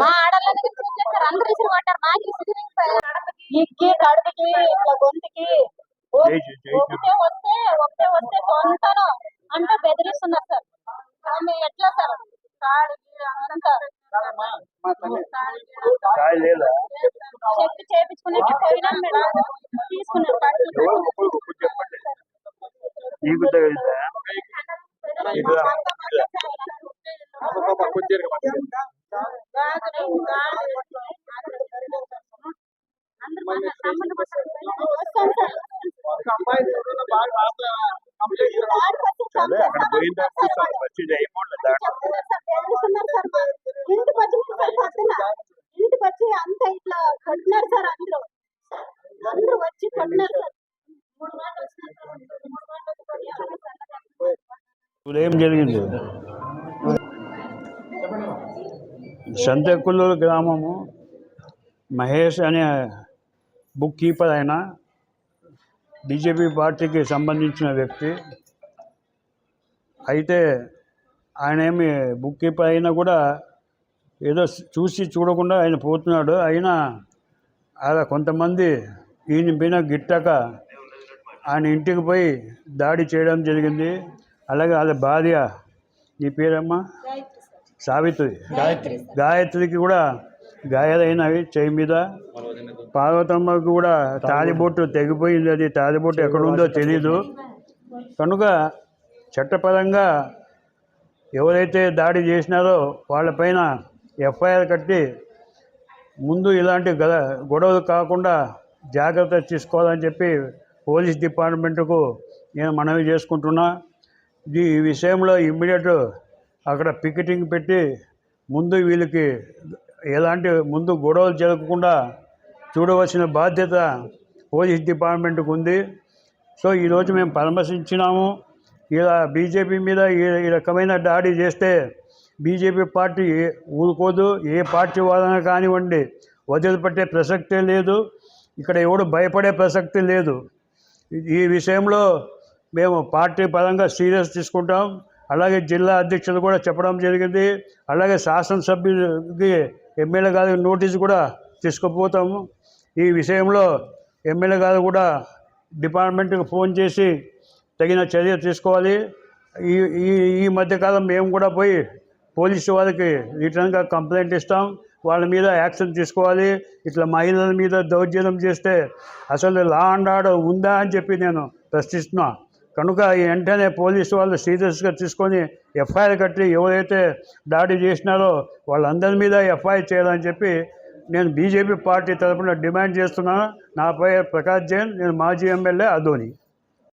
మా అందరూ ఇసురు కొట్టారు మాకు ఇసురు ఇక్కి కడుపుకి ఇట్లా గొంతుకి. ఓ- ఒకటే వస్తే ఒకటే వస్తే అంటే బెదిరిస్తున్నారు సార్. ఆమె ఎట్లా సార్? కాడికి అంతా చెక్ చేపించుకునే పోయినాం మేడం. తీసుకున్నారు. కంప్లైంట్ సరే అక్కడ పోయిన తర్వాత అయిపోండి ఇంటికి వచ్చి అంత ఇట్లా కొట్టినారు సార్. అందరూ అందరూ వచ్చి కొట్టినారు సార్. మూడు మాటలు వచ్చినారు ఇప్పుడు ఏం జరిగింది? సంతకుల్లూరు గ్రామము మహేష్ అనే బుక్ కీపర్ అయిన బీజేపీ పార్టీకి సంబంధించిన వ్యక్తి. అయితే ఆయన ఏమి బుక్ కీపర్ అయినా కూడా ఏదో చూసి చూడకుండా ఆయన పోతున్నాడు. అయినా అలా కొంతమంది ఈయన పైన గిట్టక ఆయన ఇంటికి పోయి దాడి చేయడం జరిగింది. అలాగే వాళ్ళ భార్య నీ పేరమ్మా? సావిత్రి. గాయత్రికి కూడా గాయాలైనవి చేయి మీద. పార్వతమ్మకు కూడా తాలిబొట్టు తెగిపోయింది. అది తాలిబొట్టు ఎక్కడుందో తెలీదు. కనుక చట్టపరంగా ఎవరైతే దాడి చేసినారో వాళ్ళపైన ఎఫ్ఐఆర్ కట్టి ముందు ఇలాంటి గ గొడవలు కాకుండా జాగ్రత్త తీసుకోవాలని చెప్పి పోలీస్ డిపార్ట్మెంట్కు నేను మనవి చేసుకుంటున్నా. ఈ విషయంలో ఇమ్మీడియట్ అక్కడ పికెటింగ్ పెట్టి ముందు వీళ్ళకి ఎలాంటి ముందు గొడవలు జరగకుండా చూడవలసిన బాధ్యత పోలీస్ డిపార్ట్మెంట్కి ఉంది. సో ఈరోజు మేము పరామర్శించినాము. ఇలా బీజేపీ మీద ఈ ఈ రకమైన దాడి చేస్తే బీజేపీ పార్టీ ఏ- ఊరుకోదు ఏ పార్టీ వాళ్ళని కానివ్వండి వదిలిపెట్టే ప్రసక్తే లేదు. ఇక్కడ ఎవడు భయపడే ప్రసక్తి లేదు. ఈ విషయంలో మేము పార్టీ పరంగా సీరియస్ తీసుకుంటాం. అలాగే జిల్లా అధ్యక్షులు కూడా చెప్పడం జరిగింది. అలాగే శాసనసభ్యులకి ఎమ్మెల్యే గారికి నోటీస్ కూడా తీసుకుపోతాము. ఈ విషయంలో ఎమ్మెల్యే గారు కూడా డిపార్ట్మెంట్కి ఫోన్ చేసి తగిన చర్య తీసుకోవాలి. ఈ ఈ ఈ మధ్యకాలం మేము కూడా పోయి పోలీసు వాళ్ళకి రిటర్న్గా కంప్లైంట్ ఇస్తాం. వాళ్ళ మీద యాక్షన్ తీసుకోవాలి. ఇట్లా మహిళల మీద దౌర్జన్యం చేస్తే అసలు లా అండ్ ఆర్డర్ ఉందా అని చెప్పి నేను ప్రశ్నిస్తున్నా. కనుక వెంటనే పోలీసు వాళ్ళు సీరియస్గా తీసుకొని ఎఫ్ఐఆర్ కట్టి ఎవరైతే దాడి చేసినారో వాళ్ళందరి మీద ఎఫ్ఐఆర్ చేయాలని చెప్పి నేను బీజేపీ పార్టీ తరఫున డిమాండ్ చేస్తున్నాను. నా పేరు ప్రకాష్ జైన్ నేను మాజీ ఎమ్మెల్యే అధోని